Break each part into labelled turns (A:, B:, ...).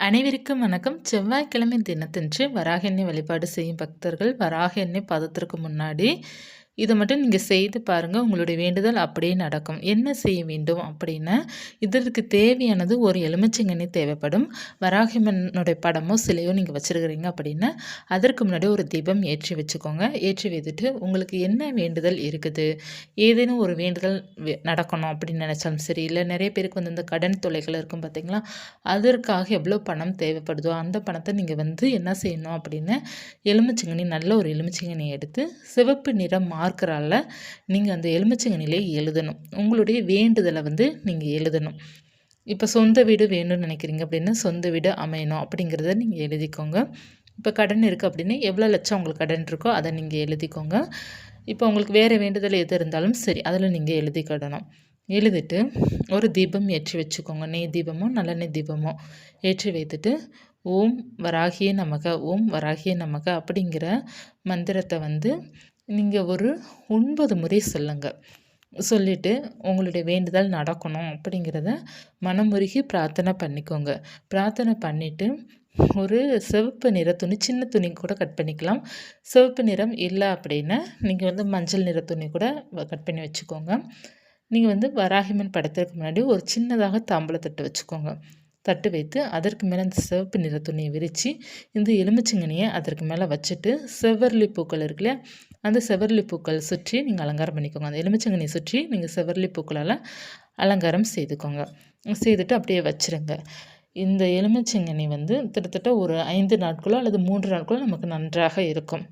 A: அனைவருக்கும் வணக்கம். செவ்வாய்க்கிழமை தினத்தன்று வராக எண்ணெய் வழிபாடு செய்யும் பக்தர்கள் வராக எண்ணெய் பதத்திற்கு முன்னாடி இதை மட்டும் நீங்கள் செய்து பாருங்கள் உங்களுடைய வேண்டுதல் அப்படியே நடக்கும். என்ன செய்ய வேண்டும் அப்படின்னா இதற்கு தேவையானது ஒரு எலுமிச்சங்கனி தேவைப்படும். வராகிமனுடைய படமோ சிலையோ நீங்கள் வச்சுருக்கிறீங்க அப்படின்னா அதற்கு முன்னாடி ஒரு தீபம் ஏற்றி வச்சுக்கோங்க. ஏற்றி வைத்துட்டு உங்களுக்கு என்ன வேண்டுதல் இருக்குது? ஏதேனும் ஒரு வேண்டுதல் நடக்கணும் அப்படின்னு நினச்சாலும் சரி இல்லை நிறைய பேருக்கு வந்து இந்த கடன் தொலைகள் இருக்கும் பார்த்தீங்களா அதற்காக எவ்வளோ பணம் தேவைப்படுதோ அந்த பணத்தை நீங்கள் வந்து என்ன செய்யணும் அப்படின்னு எலுமிச்சங்கனி நல்ல ஒரு எலுமிச்சங்கனி எடுத்து சிவப்பு நிறம் மாறு மார்க்கரால் நீங்கள் அந்த எலுமிச்சங்கனிலே எழுதணும். உங்களுடைய வேண்டுதலை வந்து நீங்கள் எழுதணும். இப்போ சொந்த வீடு வேணும்னு நினைக்கிறீங்க அப்படின்னா சொந்த வீடு அமையணும் அப்படிங்கிறத நீங்கள் எழுதிக்கோங்க. இப்போ கடன் இருக்குது அப்படின்னு எவ்வளோ லட்சம் உங்களுக்கு கடன் இருக்கோ அதை நீங்கள் எழுதிக்கோங்க. இப்போ உங்களுக்கு வேறு வேண்டுதல் எது இருந்தாலும் சரி அதில் நீங்கள் எழுதிக்கிடணும் எழுதிட்டு ஒரு தீபம் ஏற்றி வச்சுக்கோங்க. நெய் தீபமோ நல்லெண்ணெய் தீபமோ ஏற்றி வைத்துட்டு ஓம் வராகிய நமக ஓம் வராகிய நமக அப்படிங்கிற மந்திரத்தை வந்து நீங்கள் ஒரு ஒன்பது முறை சொல்லுங்கள் சொல்லிவிட்டு உங்களுடைய வேண்டுதல் நடக்கணும் அப்படிங்கிறத மனமுருகி பிரார்த்தனை பண்ணிக்கோங்க. பிரார்த்தனை பண்ணிவிட்டு ஒரு சிவப்பு நிற துணி சின்ன துணி கூட கட் பண்ணிக்கலாம். சிவப்பு நிறம் இல்லை அப்படின்னா நீங்கள் வந்து மஞ்சள் நிற துணி கூட கட் பண்ணி வச்சுக்கோங்க. நீங்கள் வந்து வராகிமன் படத்திற்கு முன்னாடி ஒரு சின்னதாக தாம்பளத்தட்டு வச்சுக்கோங்க. தட்டு வைத்து அதற்கு மேலே அந்த சிவப்பு நிற துணியை விரித்து இந்த எலுமிச்சங்கனியை அதற்கு மேலே வச்சுட்டு செவ்வரளி பூக்கள் இருக்குல்ல அந்த செவ்வரளி பூக்கள் சுற்றி நீங்கள் அலங்காரம் பண்ணிக்கோங்க. அந்த எலுமிச்சங்கனியை சுற்றி நீங்கள் செவ்வரளி பூக்களால் அலங்காரம் செய்துக்கோங்க. செய்துட்டு அப்படியே வச்சுருங்க. இந்த எலுமிச்சங்கனி வந்து கிட்டத்தட்ட ஒரு ஐந்து நாட்களோ அல்லது மூன்று நாட்களோ நமக்கு நன்றாக இருக்கும்.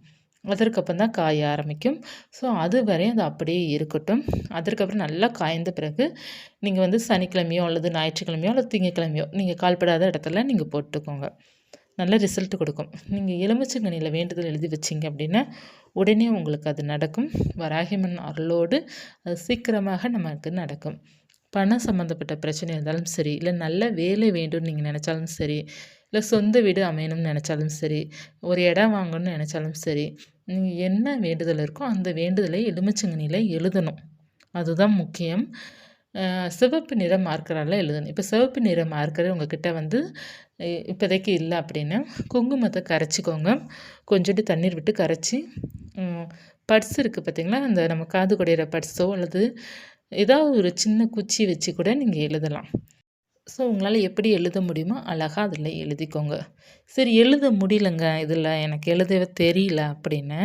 A: அதற்கப்புறம் தான் காய ஆரம்பிக்கும். ஸோ அது வரையும் அது அப்படியே இருக்கட்டும். அதற்கப்புறம் நல்லா காய்ந்த பிறகு நீங்கள் வந்து சனிக்கிழமையோ அல்லது ஞாயிற்றுக்கிழமையோ அல்லது திங்கக்கிழமையோ நீங்கள் கால்படாத இடத்துல நீங்கள் போட்டுக்கோங்க. நல்ல ரிசல்ட் கொடுக்கும். நீங்கள் எலுமிச்சங்கனியில் வேண்டுதல் எழுதி வச்சிங்க அப்படின்னா உடனே உங்களுக்கு அது நடக்கும். வராகிமன் அருளோடு அது சீக்கிரமாக நமக்கு நடக்கும். பணம் சம்மந்தப்பட்ட பிரச்சனை இருந்தாலும் சரி இல்லை நல்ல வேலை வேண்டும்னு நீங்கள் நினச்சாலும் சரி இல்லை சொந்த வீடு அமையணும்னு நினச்சாலும் சரி ஒரு இடம் வாங்கணும்னு நினச்சாலும் சரி நீங்கள் என்ன வேண்டுதல் இருக்கோ அந்த வேண்டுதலை எலுமிச்சங்கனியில் எழுதணும். அதுதான் முக்கியம். சிவப்பு நிற மார்க்கரால் எழுதணும். இப்போ சிவப்பு நிற மார்க்கர் உங்ககிட்ட வந்து இப்போதைக்கு இல்லை அப்படின்னா குங்குமத்தை கரைச்சிக்கோங்க. கொஞ்சோண்டு தண்ணீர் விட்டு கரைச்சி பட்ஸ் இருக்குது பார்த்திங்களா? அந்த நம்ம காது குடையிற பட்ஸோ அல்லது ஏதாவது ஒரு சின்ன குச்சி வச்சு கூட நீங்கள் எழுதலாம். ஸோ உங்களால் எப்படி எழுத முடியுமோ அழகாக அதில் எழுதிக்கோங்க. சரி எழுத முடியலங்க. இதில் எனக்கு எழுதவே தெரியல அப்படின்னு.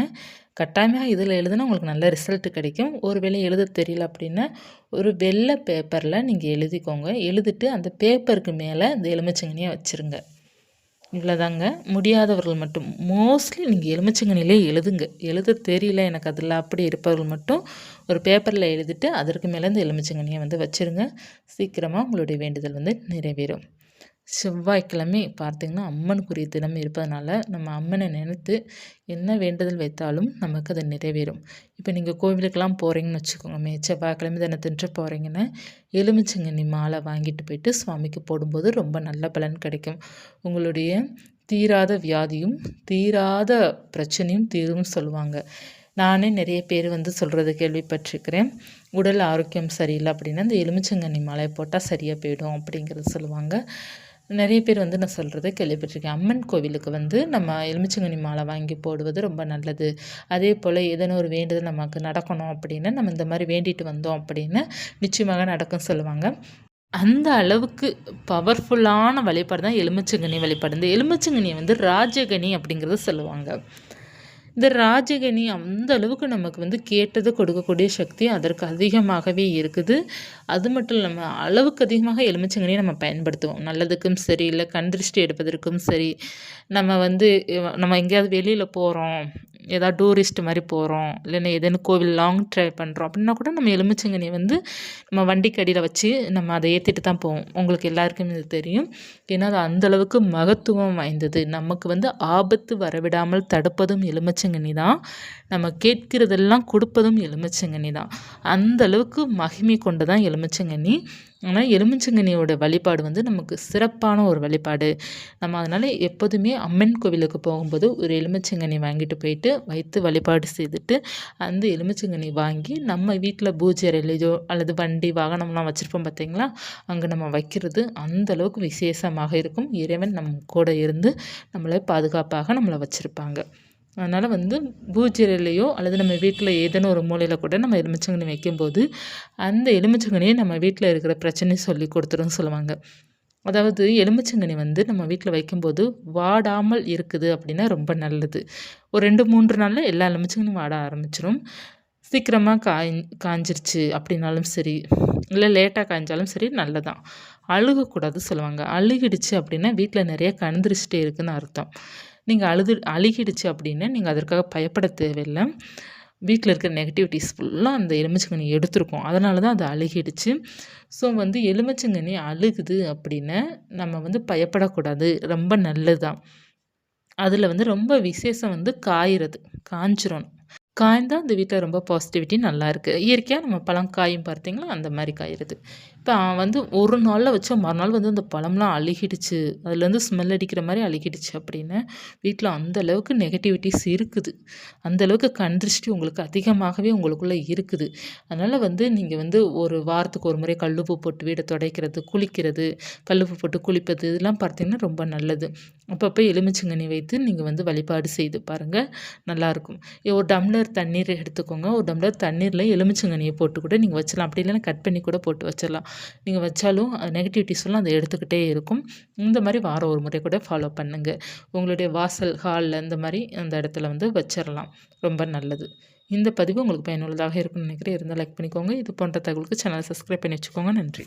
A: கட்டாயமாக இதில் எழுதுனா உங்களுக்கு நல்ல ரிசல்ட் கிடைக்கும். ஒரு வேளை எழுத தெரியல அப்படின்னா ஒரு வெள்ளை பேப்பரில் நீங்கள் எழுதிக்கோங்க. எழுதிட்டு அந்த பேப்பருக்கு மேலே இந்த எலுமிச்சங்கனியை வச்சுருங்க. இவ்வளோதாங்க முடியாதவர்கள் மட்டும். மோஸ்ட்லி நீங்கள் எலுமிச்சங்கனிலே எழுதுங்க. எழுத தெரியல எனக்கு அதில் அப்படி இருப்பவர்கள் மட்டும் ஒரு பேப்பரில் எழுதிட்டு அதற்கு மேலே இந்த எலுமிச்சங்கனியை வந்து வச்சுருங்க. சீக்கிரமாக உங்களுடைய வேண்டுதல் வந்து நிறைவேறும். செவ்வாய்க்கிழமை பார்த்திங்கன்னா அம்மனுக்குரிய தினம் இருப்பதனால நம்ம அம்மனை நினைத்து என்ன வேண்டுதல் வைத்தாலும் நமக்கு அது நிறைவேறும். இப்போ நீங்கள் கோவிலுக்கெல்லாம் போகிறீங்கன்னு வச்சுக்கோங்க செவ்வாய்க்கிழமை தினத்தின்ற போகிறீங்கன்னா எலுமிச்சங்கனி மாலை வாங்கிட்டு போயிட்டு சுவாமிக்கு போடும்போது ரொம்ப நல்ல பலன் கிடைக்கும். உங்களுடைய தீராத வியாதியும் தீராத பிரச்சனையும் தீரும் சொல்லுவாங்க. நானே நிறைய பேர் வந்து சொல்கிறத கேள்விப்பட்டிருக்கிறேன். உடல் ஆரோக்கியம் சரியில்லை அப்படின்னா இந்த எலுமிச்சங்கனி மாலை போட்டால் சரியாக போயிடும் அப்படிங்கிறத சொல்லுவாங்க. நிறைய பேர் வந்து நான் சொல்கிறத கேள்விப்பட்டிருக்கேன். அம்மன் கோவிலுக்கு வந்து நம்ம எலுமிச்சங்கனி மாலை வாங்கி போடுவது ரொம்ப நல்லது. அதே போல் எதனா ஒரு வேண்டுதல் நமக்கு நடக்கணும் அப்படின்னு நம்ம இந்த மாதிரி வேண்டிட்டு வந்தோம் அப்படின்னு நிச்சயமாக நடக்கும் சொல்லுவாங்க. அந்த அளவுக்கு பவர்ஃபுல்லான வழிபாடு தான் எலுமிச்சங்கனி வழிபாடு. இந்த எலுமிச்சங்கனியை வந்து ராஜகனி அப்படிங்கிறத சொல்லுவாங்க. இந்த ராஜகனி அந்த அளவுக்கு நமக்கு வந்து கேட்டது கொடுக்கக்கூடிய சக்தி அதற்கு அதிகமாகவே இருக்குது. அது மட்டும் இல்லாமல் அளவுக்கு அதிகமாக எலுமிச்சங்கனியை நம்ம பயன்படுத்துவோம். நல்லதுக்கும் சரி இல்லை கண் திருஷ்டி எடுப்பதற்கும் சரி. நம்ம வந்து நம்ம எங்கேயாவது வெளியில் போகிறோம் ஏதாவது டூரிஸ்ட் மாதிரி போகிறோம் இல்லைன்னா ஏதேனும் கோவில் லாங் ட்ரை பண்ணுறோம் அப்படின்னா கூட நம்ம எலுமிச்சங்கனி வந்து நம்ம வண்டிக்கு அடியில் வச்சு நம்ம அதை ஏற்றிட்டு தான் போவோம். உங்களுக்கு எல்லாருக்குமே இது தெரியும். ஏன்னா அது அந்தளவுக்கு மகத்துவம் வாய்ந்தது. நமக்கு வந்து ஆபத்து வரவிடாமல் தடுப்பதும் எலுமிச்சங்கனி தான். நம்ம கேட்கிறதெல்லாம் கொடுப்பதும் எலுமிச்சங்கனி தான். அந்தளவுக்கு மகிமை கொண்டு தான் எலுமிச்சங்கனி. ஆனால் எலுமிச்சங்கனியோட வழிபாடு வந்து நமக்கு சிறப்பான ஒரு வழிபாடு. நம்ம அதனால் எப்போதுமே அம்மன் கோவிலுக்கு போகும்போது ஒரு எலுமிச்சங்கனி வாங்கிட்டு போயிட்டு வைத்து வழிபாடு செய்துட்டு அந்த எலுமிச்சங்கனி வாங்கி நம்ம வீட்டில் பூஜை அறையிலையோ அல்லது வண்டி வாகனம்லாம் வச்சுருப்போம் பார்த்தீங்களா அங்கே நம்ம வைக்கிறது அந்த அளவுக்கு விசேஷமாக இருக்கும். இறைவன் நம் கூட இருந்து நம்மளை பாதுகாப்பாக நம்மளை வச்சுருப்பாங்க. அதனால் வந்து பூஜையிலையோ அல்லது நம்ம வீட்டில் ஏதேனும் ஒரு மூலையில் கூட நம்ம எலுமிச்சங்கனி வைக்கும்போது அந்த எலுமிச்சங்கனியை நம்ம வீட்டில் இருக்கிற பிரச்சனையை சொல்லி கொடுத்துருன்னு சொல்லுவாங்க. அதாவது எலுமிச்சங்கனி வந்து நம்ம வீட்டில் வைக்கும்போது வாடாமல் இருக்குது அப்படின்னா ரொம்ப நல்லது. ஒரு ரெண்டு மூன்று நாளில் எல்லா எலுமிச்சங்கனியும் வாட ஆரம்பிச்சிடும் சீக்கிரமாக காய் காஞ்சிருச்சு அப்படின்னாலும் சரி இல்லை லேட்டாக காய்ஞ்சாலும் சரி நல்லதான். அழுகக்கூடாது சொல்லுவாங்க. அழுகிடுச்சு அப்படின்னா வீட்டில் நிறைய கணந்துருச்சிட்டே இருக்குதுன்னு அர்த்தம். நீங்கள் அழுது அழுகிடுச்சு அப்படின்னு நீங்கள் அதற்காக பயப்பட தேவையில்லை. வீட்டில் இருக்கிற நெகட்டிவிட்டிஸ் ஃபுல்லாக அந்த எலுமிச்சங்கனி எடுத்திருக்கோம். அதனால தான் அது அழுகிடுச்சு. ஸோ வந்து எலுமிச்சங்கனி அழுகுது அப்படின்னு நம்ம வந்து பயப்படக்கூடாது. ரொம்ப நல்லது தான் அதில் வந்து ரொம்ப விசேஷம் வந்து காயிறது. காஞ்சிரணும் காய்ந்தால் அந்த வீட்டில் ரொம்ப பாசிட்டிவிட்டி நல்லா இருக்குது இயற்கையாக நம்ம பழம் காயும் பார்த்தீங்களா? அந்த மாதிரி காயிறது. இப்போ வந்து ஒரு நாளில் வச்சா மறுநாள் வந்து அந்த பழம்லாம் அழுகிடுச்சு. அதுலேருந்து ஸ்மெல் அடிக்கிற மாதிரி அழுகிடுச்சு அப்படின்னு வீட்டில் அந்த அளவுக்கு நெகட்டிவிட்டிஸ் இருக்குது. அந்த அளவுக்கு கண்திருஷ்டி உங்களுக்கு அதிகமாகவே உங்களுக்குள்ளே இருக்குது. அதனால் வந்து நீங்கள் வந்து ஒரு வாரத்துக்கு ஒரு முறை கல்லுப்பு போட்டு வீடை துடைக்கிறது குளிக்கிறது கல்லுப்பு போட்டு குளிப்பது இதெல்லாம் பார்த்தீங்கன்னா ரொம்ப நல்லது. அப்பப்போ எலுமிச்சங்கனி வைத்து நீங்கள் வந்து வழிபாடு செய்து பாருங்கள் நல்லாயிருக்கும் ஒரு டம்ளர் தண்ணீர் எடுத்துக்கோங்க. ஒரு டம்ளர் தண்ணீரில் எலுமிச்சங்கனியை போட்டு கூட நீங்கள் வச்சிடலாம். அப்படி இல்லைன்னா கட் பண்ணி கூட போட்டு வச்சிடலாம். நீங்கள் வச்சாலும் நெகட்டிவிட்டிஸ்லாம் அதை எடுத்துக்கிட்டே இருக்கும். இந்த மாதிரி வாரம் ஒரு முறை கூட ஃபாலோ பண்ணுங்கள் உங்களுடைய வாசல் ஹாலில் இந்த மாதிரி அந்த இடத்துல வந்து வச்சிடலாம். ரொம்ப நல்லது. இந்த பதிவு உங்களுக்கு பயனுள்ளதாக இருக்கும்னு நினைக்கிறேன். இருந்தால் லைக் பண்ணிக்கோங்க. இது போன்ற தகவலுக்கு சேனலை சப்ஸ்கிரைப் பண்ணி வச்சுக்கோங்க. நன்றி.